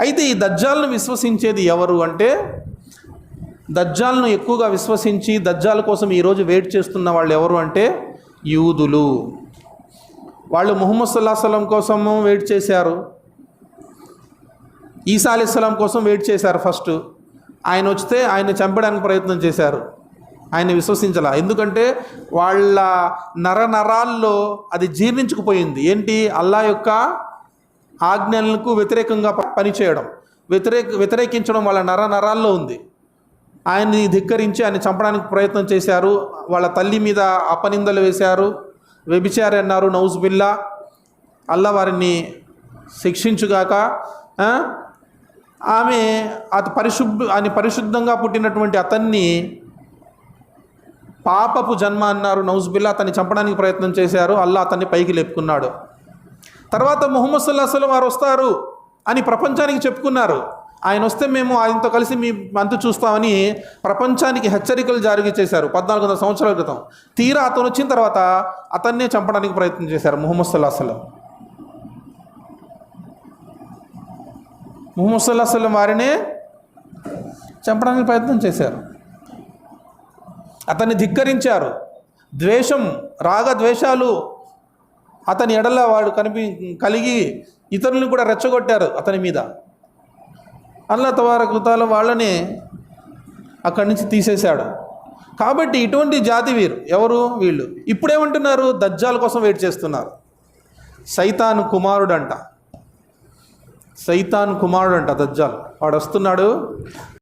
అయితే ఈ దజ్జాలను విశ్వసించేది ఎవరు అంటే దజ్జాలను ఎక్కువగా విశ్వసించి దజ్జాల కోసం ఈరోజు వెయిట్ చేస్తున్న వాళ్ళు ఎవరు అంటే యూదులు. వాళ్ళు ముహమ్మద్ సుల్లా సలం కోసము వెయిట్ చేశారు. ఈసా అలీస్లాం కోసం వెయిట్ చేశారు ఫస్ట్. ఆయన వస్తే ఆయన చంపడానికి ప్రయత్నం చేశారు. ఆయన విశ్వసించాల. ఎందుకంటే వాళ్ళ నర నరాల్లో అది జీర్ణించుకుపోయింది. ఏంటి? అల్లా యొక్క ఆజ్ఞలకు వ్యతిరేకంగా పనిచేయడం. వ్యతిరేక వ్యతిరేకించడం వాళ్ళ నర నరాల్లో ఉంది. ఆయన్ని ధిక్కరించి ఆయన చంపడానికి ప్రయత్నం చేశారు. వాళ్ళ తల్లి మీద అపనిందలు వేశారు. వ్యభిచారి అన్నారు నౌజ్ బిల్లా అల్లా వారిని శిక్షించుగాక ఆమె అత పరిశుభ్ర ఆయన పరిశుద్ధంగా పుట్టినటువంటి అతన్ని పాపపు జన్మ అన్నారు నౌజ్ బిల్లా అతన్ని చంపడానికి ప్రయత్నం చేశారు. అల్లా అతన్ని పైకి లేపుకున్నాడు. తర్వాత ముహమ్మద్ సుల్లా సలం వారు వస్తారు అని ప్రపంచానికి చెప్పుకున్నారు. ఆయన వస్తే మేము ఆయనతో కలిసి మీ అంతు చూస్తామని ప్రపంచానికి హెచ్చరికలు జారీ చేశారు పద్నాలుగు వందల సంవత్సరాల క్రితం. తీరా అతను వచ్చిన తర్వాత అతన్నే చంపడానికి ప్రయత్నం చేశారు ముహమ్మద్ సుల్లా సలం ముహమ్మద్ సుల్లా సలం వారినే చంపడానికి ప్రయత్నం చేశారు. అతన్ని ధిక్కరించారు. ద్వేషం రాగ ద్వేషాలు అతని ఎడల వాడు కనిపి కలిగి ఇతరులను కూడా రెచ్చగొట్టారు అతని మీద. అల్లా తవారకుతాల వాళ్ళని అక్కడి నుంచి తీసేశాడు. కాబట్టి ఇటువంటి జాతి వీరు ఎవరు? వీళ్ళు. ఇప్పుడేమంటున్నారు? దజ్జాల కోసం వెయిట్ చేస్తున్నారు. సైతాన్ కుమారుడంట. సైతాన్ కుమారుడంట దజ్జాల్. వాడు వస్తున్నాడు.